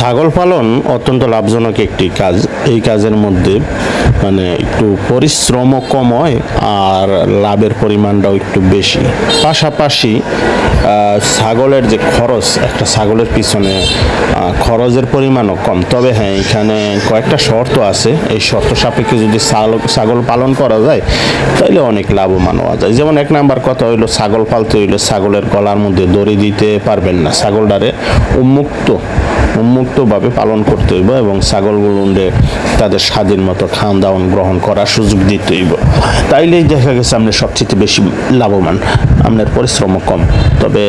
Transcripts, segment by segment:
ছাগল পালন অত্যন্ত লাভজনক একটি কাজ। এই কাজের মধ্যে মানে একটু পরিশ্রমও কম হয় আর লাভের পরিমাণটাও একটু বেশি। পাশাপাশি ছাগলের যে খরচ, একটা ছাগলের পিছনে খরচের পরিমাণও কম। তবে হ্যাঁ এখানে কয়েকটা শর্ত আছে। এই শর্ত সাপেক্ষে যদি ছাগল- পালন করা যায় তাহলে অনেক লাভবান হওয়া যায়। যেমন এক নাম্বার কথা হইল, ছাগল পালতে হইলে ছাগলের গলার মধ্যে দড়ি দিতে পারবেন না। ছাগলটারে উন্মুক্ত উন্মুক্তভাবে পালন করতে হইব এবং ছাগলগুলোকে তাদের স্বাধীন মতো খান দাওয়ান গ্রহণ করার সুযোগ দিতে হইব। তাইলেই দেখা গেছে আমরা সবচেয়ে বেশি লাভবান। আপনার পরিশ্রমও কম। তবে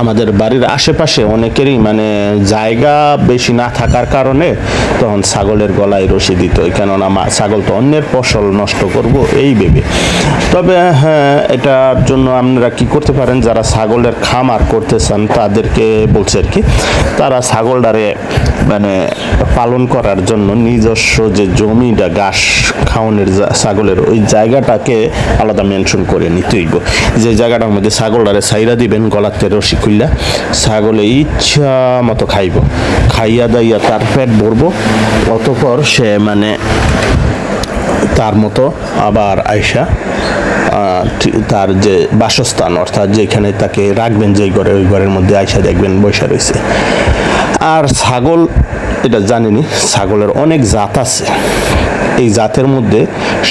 আমাদের বাড়ির আশেপাশে অনেকেরই মানে জায়গা বেশি না থাকার কারণে তখন ছাগলের গলায় রশি দিত। কেননা ছাগল তো অন্যের ফসল নষ্ট করব, এই ভেবে। তবে হ্যাঁ এটার জন্য আপনারা কি করতে পারেন? যারা ছাগলের খামার করতে চান তাদেরকে বলছে আর কি, তারা ছাগলটারে মানে পালন করার জন্য নিজস্ব যে জমিটা, ঘাস খাওয়ানোর ছাগলের ওই জায়গাটাকে আলাদা মেনশন করে নিতে হইব যে জায়গাটার মধ্যে ছাগলটারে সাইরা দিবেন, গলাতে রশি খুললা ছাগলে ইচ্ছা মতো খাইব। খাইয়া দাইয়া তার পেট ভরবো, অতপর সে মানে তার মতো আবার আয়সা তার যে বাসস্থান, অর্থাৎ যেখানে তাকে রাখবেন, যেই ঘরে, ওই ঘরের মধ্যে আয়সা দেখবেন বসে রয়েছে আর ছাগল, এটা জানিনি ছাগলের অনেক জাত আছে। এই জাতের মধ্যে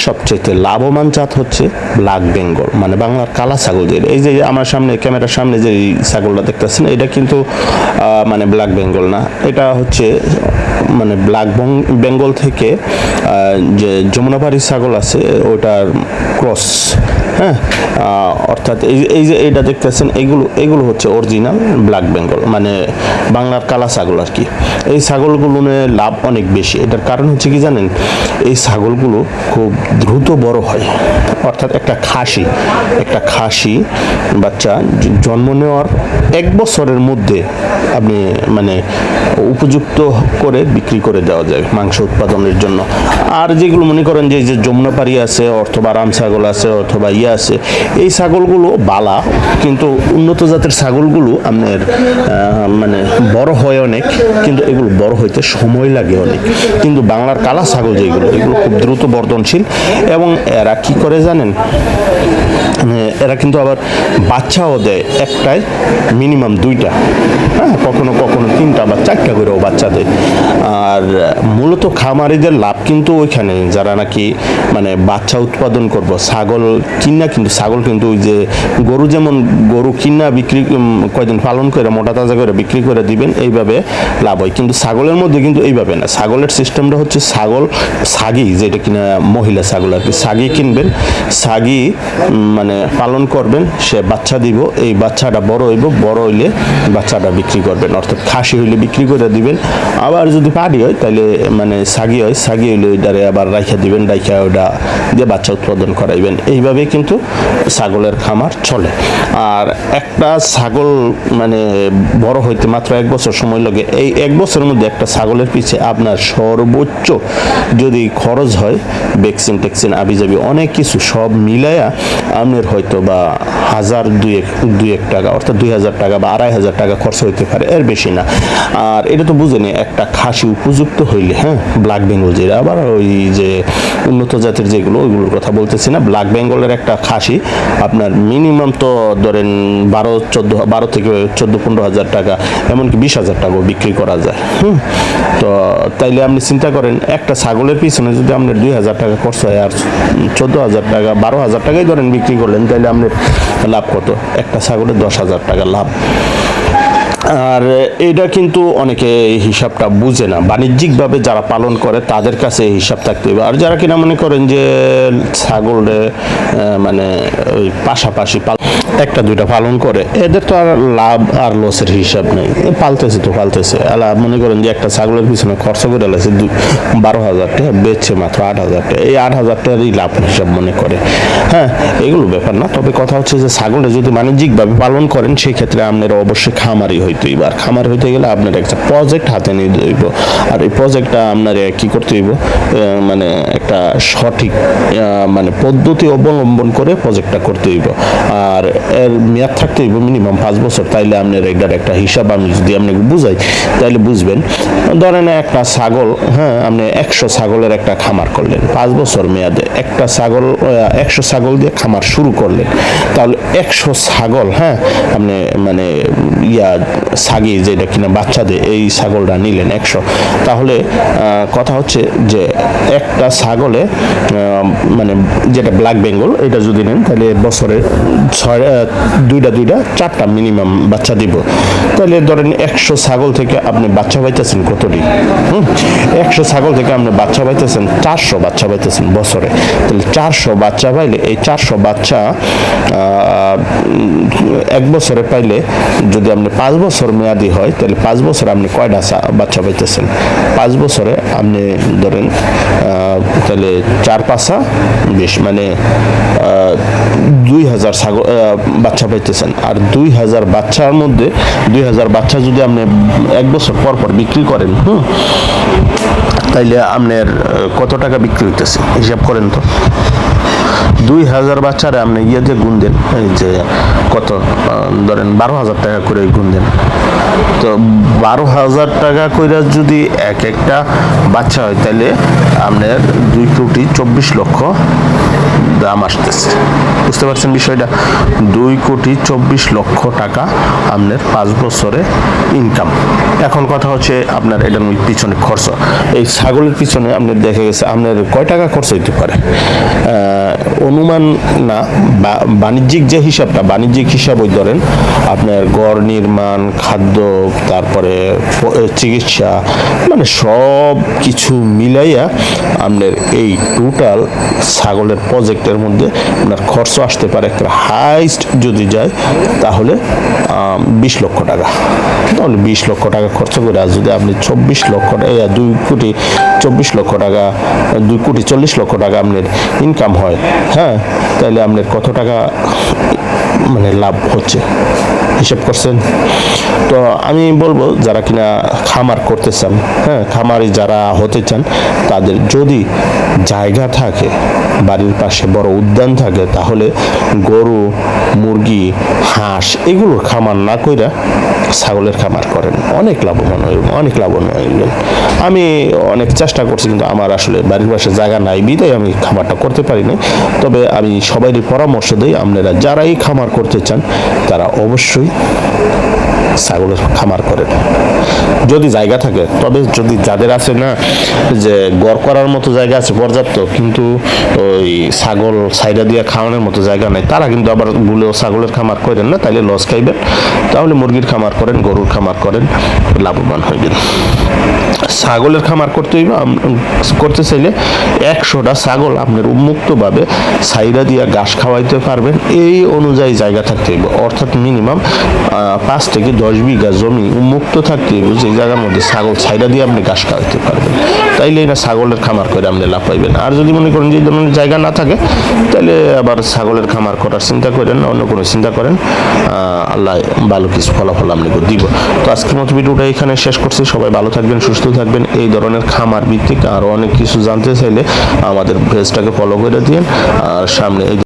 সবচেয়ে লাভবান জাত হচ্ছে ব্ল্যাক বেঙ্গল মানে বাংলার কালা ছাগল যে এই যে আমার সামনে, ক্যামেরার সামনে যে এই ছাগলটা দেখতেছেন, এটা কিন্তু মানে ব্ল্যাক বেঙ্গল না। এটা হচ্ছে মানে ব্ল্যাক বেঙ্গল থেকে যে যমুনাপাড়ি ছাগল আছে, ওটার ক্রস হ্যাঁ? অর্থাৎ এই এই যে এইটা দেখতেছেন, এগুলো এগুলো হচ্ছে অরিজিনাল ব্ল্যাক বেঙ্গল মানে বাংলার কালা ছাগল আর কি। এই ছাগলগুলো লাভ অনেক বেশি। এটার কারণ হচ্ছে কি জানেন? এই ছাগলগুলো খুব দ্রুত বড় হয়। অর্থাৎ একটা খাসি একটা খাসি বাচ্চা জন্ম নেওয়ার এক বছরের মধ্যে আপনি মানে উপযুক্ত করে বিক্রি করে দেওয়া যায় মাংস উৎপাদনের জন্য। আর যেগুলো মনে করেন যে যে যমুনাপাড়ি আছে অথবা রাম ছাগল আছে অথবা ইয়ে আছে, এই ছাগলগুলো বালা, কিন্তু উন্নত জাতের ছাগলগুলো আপনার মানে বড় হয় অনেক, কিন্তু এগুলো বড় হইতে সময় লাগে অনেক। কিন্তু বাংলার কালা ছাগল যেগুলো এগুলো খুব দ্রুত বর্ধনশীল এবং এরা কি করে জানেন? মানে এরা কিন্তু আবার বাচ্চাও দেয় একটাই মিনিমাম দুইটা। হ্যাঁ কখনো কখনো তিনটা বা চারটা করেও বাচ্চা দেয়। আর মূলত খামারিদের লাভ কিন্তু ওইখানে, যারা নাকি মানে বাচ্চা উৎপাদন করব, ছাগল কিনা কিন্তু, ছাগল কিন্তু ওই যে গরু যেমন গরু কিনা বিক্রি কয়দিন পালন করে, মোটা তাজা করে বিক্রি করে দিবেন, এইভাবে লাভ হয়। কিন্তু ছাগলের মধ্যে কিন্তু এইভাবে না। ছাগলের সিস্টেমটা হচ্ছে ছাগল সাগি, যেটা কিনা মহিলা ছাগল আর কি। সাগি কিনবেন, সাগি মানে পালন করবেন, সে বাচ্চা দিব, এই বাচ্চাটা বড় হইব, বড় হইলে বাচ্চাটা বিক্রি করবেন। অর্থাৎ খাসি হইলে বিক্রি করে দিবেন। আবার যদি পাড়ি হয় তাহলে মানে সাগি হয়, সাগি হইলে ওইটারে আবার রাইখা দিবেন, রাইখা ওটা দিয়ে বাচ্চা উৎপাদন করাইবেন। এইভাবে কিন্তু ছাগলের খামার চলে। আর একটা ছাগল মানে বড় হইতে মাত্র এক বছর সময় লাগে। এই এক বছরের মধ্যে একটা ছাগলের পিছে আপনার সর্বোচ্চ যদি খরচ হয়, ভ্যাকসিন ট্যাকসিন আবিজাবি অনেক কিছু সব মিলাইয়া আপনার হয়তো বা হাজার দুই এক দুই এক টাকা, অর্থাৎ দুই হাজার টাকা বা আড়াই হাজার টাকা খরচ হইতে পারে, এর বেশি না। আর এটা তো বুঝেনি একটা খাসি উপযুক্ত হইলে হ্যাঁ ব্ল্যাক বেঙ্গল যেটা, আবার ওই যে উন্নত জাতের যেগুলো, ওইগুলোর কথা বলতেছি না ব্ল্যাক বেঙ্গলের একটা খাসি, আপনার মিনিমাম তো ধরেন বারো, চোদ্দ, বারো থেকে চোদ্দ, পনেরো হাজার টাকা, এমনকি বিশ হাজার টাকাও বিক্রি করা যায়, হুম। তো তাইলে আপনি চিন্তা করেন, একটা ছাগলের পিছনে যদি আপনার দুই হাজার টাকা খরচ হয় আর চোদ্দ হাজার টাকা, বারো হাজার টাকাই ধরেন বিক্রি করলেন, তাহলে আপনার লাভ কত? একটা ছাগলের দশ হাজার টাকা লাভ। আর এটা কিন্তু অনেকে এই হিসাবটা বুঝে না। বাণিজ্যিকভাবে যারা পালন করে, তাদের কাছে এই হিসাব থাকতে হবে। আর যারা কিনা মনে করেন যে ছাগলে মানে ওই পাশাপাশি একটা, দুইটা পালন করে, এদের তো আর লাভ আর লসের হিসাব নেই। পালতেছে তো পালতেছে। আলা, মনে করেন যে একটা ছাগলের পিছনে খরচ করে লাগছে বারো হাজার টাকা, বেচছে মাত্র আট হাজার টাকা। এই আট হাজার টাকারই লাভ হিসাব মনে করে। হ্যাঁ এগুলো ব্যাপার না। তবে কথা হচ্ছে যে ছাগলটা যদি বাণিজ্যিকভাবে পালন করেন সেই ক্ষেত্রে আপনারা অবশ্যই খামারি হইতে হইতে হইব আর খামার হইতে গেলে আপনার একটা প্রজেক্ট হাতে নিতে হইব আর এই প্রজেক্টটা আপনার কি করতে হইব? মানে একটা সঠিক মানে পদ্ধতি অবলম্বন করে প্রজেক্টটা করতে হইব। আর এর মেয়াদ থাকতে হইব মিনিমাম পাঁচ বছর। তাইলে আপনার এটার একটা হিসাব আমি যদি আপনাকে বুঝাই তাহলে বুঝবেন। ধরেন একটা ছাগল হ্যাঁ আপনি একশো ছাগলের একটা খামার করলেন। পাঁচ বছর মেয়াদে একটা ছাগল একশো ছাগল দিয়ে খামার শুরু করলেন। তাহলে একশো ছাগল হ্যাঁ আপনি মানে ইয়া ছাগি যেটা কিনা বাচ্চা দেয় এই ছাগলটা নিলেন একশো। তাহলে কথা হচ্ছে যে একটা ছাগলে মানে যেটা ব্ল্যাক বেঙ্গল এটা যদি নেন তাহলে বছরে ছয় দুইটা দুইটা, চারটা মিনিমাম বাচ্চা দিব। তাহলে ধরেন একশো ছাগল থেকে আপনি বাচ্চা পাইতেছেন কতটি? হুম? একশো ছাগল থেকে আপনি বাচ্চা পাইতেছেন চারশো বাচ্চা পাইতেছেন বছরে। তাহলে চারশো বাচ্চা পাইলে এই চারশো বাচ্চা এক বছরে পাইলে যদি আপনি পাঁচ বছর মেয়াদি হয়, তাহলে পাঁচ বছর আপনি কয়টা বাচ্চা পাইতেছেন? পাঁচ বছরে আপনি ধরেন তাহলে চার পাঁচা বেশ মানে দুই হাজার ছাগল বাচ্চা পাইতেছেন। আর দুই হাজার বাচ্চার মধ্যে, দুই হাজার বাচ্চা যদি আপনি এক বছর পর পর বিক্রি করেন, হুম, তাইলে আপনার কত টাকা বিক্রি হইতেছে? হিসাব করেন তো। দুই হাজার বাচ্চারা আপনি ইয়ে যে গুণ দেন। এই যে কত? ধরেন বারো হাজার টাকা করে গুণ দেন। তো বারো হাজার টাকা করে যদি এক একটা বাচ্চা হয়, তাহলে আপনার দুই কোটি চব্বিশ লক্ষ দাম আসতেছে। বুঝতে পারছেন বিষয়টা? দুই কোটি চব্বিশ লক্ষ টাকা আপনার পাঁচ বছরে ইনকাম এখন কথা হচ্ছে আপনার এটার পিছনে খরচ। এই ছাগলের পিছনে আপনার দেখা গেছে, আপনার কয় টাকা খরচ হইতে পারে? অনুমান না বাণিজ্যিক যে হিসাবটা, বাণিজ্যিক হিসাব ওই ধরেন আপনার গড় নির্মাণ, খাদ্য, তারপরে চিকিৎসা মানে সব কিছু মিলাইয়া আপনার এই টোটাল ছাগলের প্রজেক্টের মধ্যে আপনার খরচ আসতে পারে একটা হাইস্ট যদি যায়, তাহলে বিশ লক্ষ টাকা। তাহলে বিশ লক্ষ টাকা খরচ করে আর যদি আপনি চব্বিশ লক্ষ টাকা দুই কোটি চব্বিশ লক্ষ টাকা, দুই কোটি চল্লিশ লক্ষ টাকা আপনার ইনকাম হয় হ্যাঁ তাহলে আপনার কত টাকা মানে লাভ হচ্ছে? হিসাব করছেন। তো আমি বলব, যারা কিনা খামার করতে চান হ্যাঁ খামারি যারা হতে চান, তাদের যদি জায়গা থাকে, বাড়ির পাশে বড় উদ্যান থাকে, তাহলে গরু, মুরগি, হাঁস এগুলোর খামার না কইরা ছাগলের খামার করেন। অনেক লাভবান হইব, অনেক লাভবান হইবেন আমি অনেক চেষ্টা করছি, কিন্তু আমার আসলে বাড়ির পাশে জায়গা নাই বিদায় আমি খামারটা করতে পারি না তবে আমি সবাইরই পরামর্শ দিই, আপনারা যারাই খামার করতে চান, তারা অবশ্যই অবশ্যই ছাগলের খামার করেন যদি জায়গা থাকে, তবে যদি যাদের আছে না, যে গড় করার মতো জায়গা আছে পর্যাপ্ত, কিন্তু ওই ছাগল সাইডা দিয়ে খাওয়ানোর মতো জায়গা নেই, তারা কিন্তু আবার ভুলেও ছাগলের খামার করেন না, তাইলে লস খাইবেন। তাহলে মুরগির খামার করেন, গরুর খামার করেন, লাভবান হইবেন। ছাগলের খামার করতে হইবে করতে চাইলে একশোটা ছাগল আপনার উন্মুক্তভাবে সাইডা দিয়ে ঘাস খাওয়াইতে পারবেন। এই অনুযায়ী জায়গা থাকতে হইবে, অর্থাৎ মিনিমাম পাঁচ থেকে দশ বিঘা জমি উন্মুক্ত থাকতে যে জায়গার মধ্যে ছাগল সাইডা দিয়ে আপনি ঘাস কাটতে পারবেন। তাইলে না ছাগলের খামার করে আপনি লাভ পাইবেন আর যদি মনে করেন যে ধরনের জায়গা না থাকে তাহলে আবার ছাগলের খামার করার চিন্তা করেন অন্য কোনো চিন্তা করেন। আল্লাহ ভালো কিছু ফলাফল আপনাকে দিব। তো আজকের মতো ভিডিওটা এখানে শেষ করছি। সবাই ভালো থাকবেন, সুস্থ থাকবেন। এই ধরনের খামার ভিত্তিক আরও অনেক কিছু জানতে চাইলে আমাদের পেজটাকে ফলো করে দিন। আর সামনে